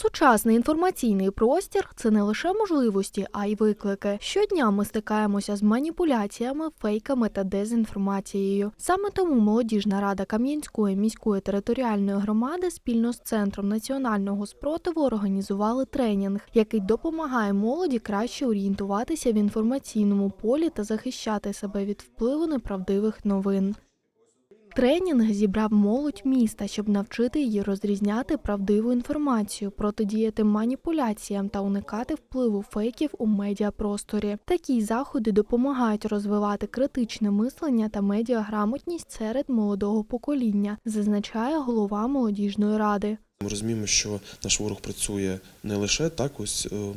Сучасний інформаційний простір це не лише можливості, а й виклики. Щодня ми стикаємося з маніпуляціями, фейками та дезінформацією. Саме тому молодіжна рада Кам'янської міської територіальної громади спільно з центром національного спротиву організували тренінг, який допомагає молоді краще орієнтуватися в інформаційному полі та захищати себе від впливу неправдивих новин. Тренінг зібрав молодь міста, щоб навчити її розрізняти правдиву інформацію, протидіяти маніпуляціям та уникати впливу фейків у медіапросторі. Такі заходи допомагають розвивати критичне мислення та медіаграмотність серед молодого покоління, зазначає голова молодіжної ради. Ми розуміємо, що наш ворог працює не лише так ось е,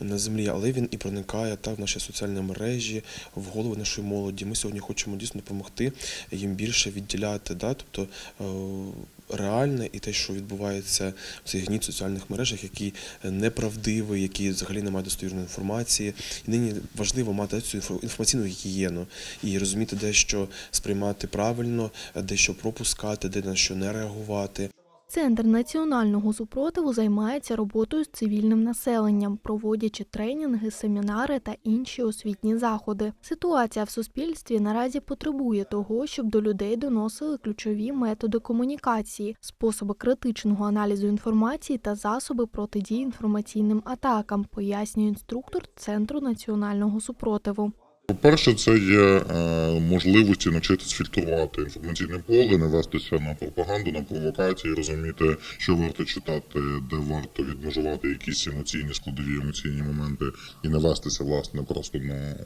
на землі, але він і проникає так в наші соціальні мережі, в голови нашої молоді. Ми сьогодні хочемо дійсно допомогти їм більше відділяти, да, тобто е, реальне і те, що відбувається в цих гніт соціальних мережах, які неправдиві, які взагалі не мають достовірної інформації. І нині важливо мати цю інфо- інформаційну гігієну і розуміти, де що сприймати правильно, де що пропускати, де на що не реагувати. Центр національного супротиву займається роботою з цивільним населенням, проводячи тренінги, семінари та інші освітні заходи. Ситуація в суспільстві наразі потребує того, щоб до людей доносили ключові методи комунікації, способи критичного аналізу інформації та засоби протидії інформаційним атакам, пояснює інструктор Центру національного супротиву. По-перше, це є е, можливості навчитись фільтрувати інформаційне поле, не вестися на пропаганду, на провокації, розуміти, що варто читати, де варто відмежувати якісь емоційні складові емоційні моменти і не вестися власне просто на е,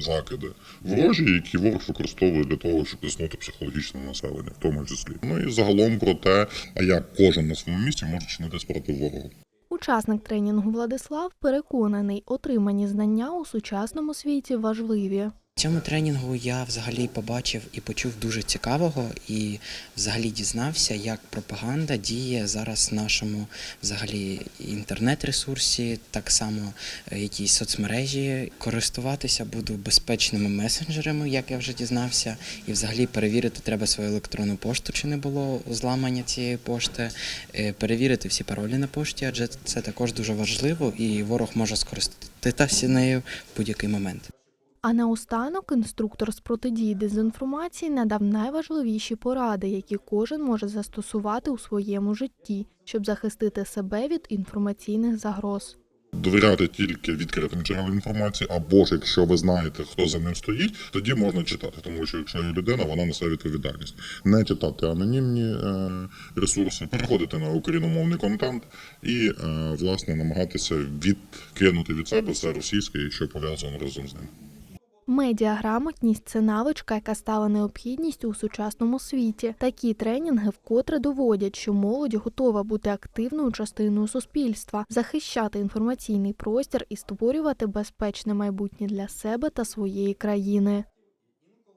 закиди ворожі, які ворог використовує для того, щоб тиснути психологічне населення, в тому числі. Ну і загалом про те, а як кожен на своєму місці може чинити спротив ворогу. Учасник тренінгу Владислав переконаний, отримані знання у сучасному світі важливі. Цьому тренінгу я взагалі побачив і почув дуже цікавого, і взагалі дізнався, як пропаганда діє зараз в нашому взагалі інтернет-ресурсі, так само е, якісь соцмережі. Користуватися буду безпечними месенджерами, як я вже дізнався, і взагалі перевірити треба свою електронну пошту, чи не було зламання цієї пошти, е, перевірити всі паролі на пошті, адже це також дуже важливо, і ворог може скористатися нею в будь-який момент. А наостанок інструктор з протидії дезінформації надав найважливіші поради, які кожен може застосувати у своєму житті, щоб захистити себе від інформаційних загроз. довіряти тільки відкритим джерелам інформації, або ж якщо ви знаєте, хто за ним стоїть, тоді можна читати, тому що якщо є людина, вона несе відповідальність. Не читати анонімні е, ресурси, переходити на україномовний контент і е, власне намагатися відкинути від себе все російське, що пов'язано разом з ним. Медіаграмотність це навичка, яка стала необхідністю у сучасному світі. Такі тренінги вкотре доводять, що молодь готова бути активною частиною суспільства, захищати інформаційний простір і створювати безпечне майбутнє для себе та своєї країни.